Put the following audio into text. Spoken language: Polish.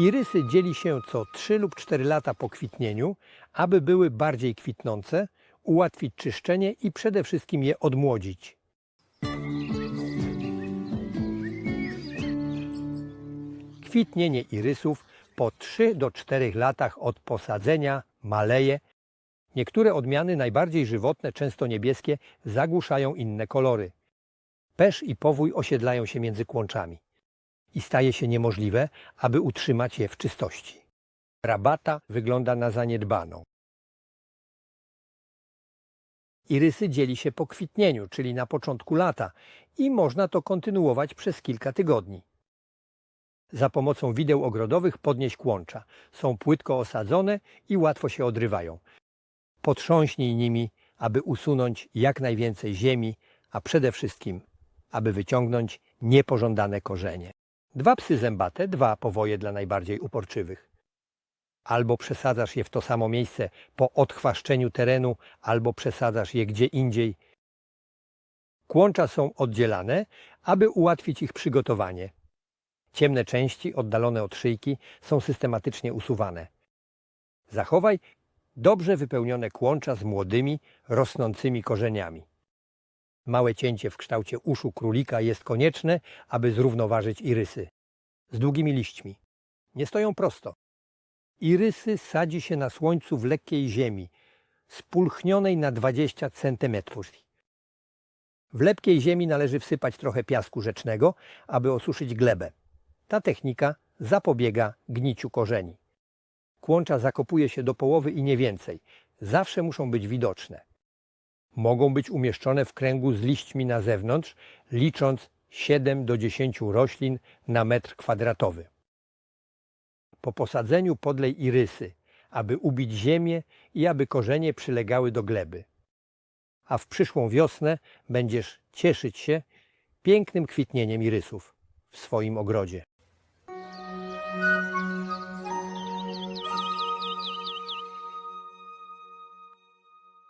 Irysy dzieli się co 3 lub 4 lata po kwitnieniu, aby były bardziej kwitnące, ułatwić czyszczenie i przede wszystkim je odmłodzić. Kwitnienie irysów po 3 do 4 latach od posadzenia maleje. Niektóre odmiany najbardziej żywotne, często niebieskie, zagłuszają inne kolory. Pesz i powój osiedlają się między kłączami i staje się niemożliwe, aby utrzymać je w czystości. Rabata wygląda na zaniedbaną. Irysy dzieli się po kwitnieniu, czyli na początku lata i można to kontynuować przez kilka tygodni. Za pomocą wideł ogrodowych podnieść kłącza. Są płytko osadzone i łatwo się odrywają. Potrząśnij nimi, aby usunąć jak najwięcej ziemi, a przede wszystkim, aby wyciągnąć niepożądane korzenie. Dwa psy zębate, dwa powoje dla najbardziej uporczywych. Albo przesadzasz je w to samo miejsce po odchwaszczeniu terenu, albo przesadzasz je gdzie indziej. Kłącza są oddzielane, aby ułatwić ich przygotowanie. Ciemne części, oddalone od szyjki, są systematycznie usuwane. Zachowaj dobrze wypełnione kłącza z młodymi, rosnącymi korzeniami. Małe cięcie w kształcie uszu królika jest konieczne, aby zrównoważyć irysy. Z długimi liśćmi. Nie stoją prosto. Irysy sadzi się na słońcu w lekkiej ziemi, spulchnionej na 20 cm. W lepkiej ziemi należy wsypać trochę piasku rzecznego, aby osuszyć glebę. Ta technika zapobiega gniciu korzeni. Kłącza zakopuje się do połowy i nie więcej. Zawsze muszą być widoczne. Mogą być umieszczone w kręgu z liśćmi na zewnątrz, licząc 7 do 10 roślin na metr kwadratowy. Po posadzeniu podlej irysy, aby ubić ziemię i aby korzenie przylegały do gleby. A w przyszłą wiosnę będziesz cieszyć się pięknym kwitnieniem irysów w swoim ogrodzie.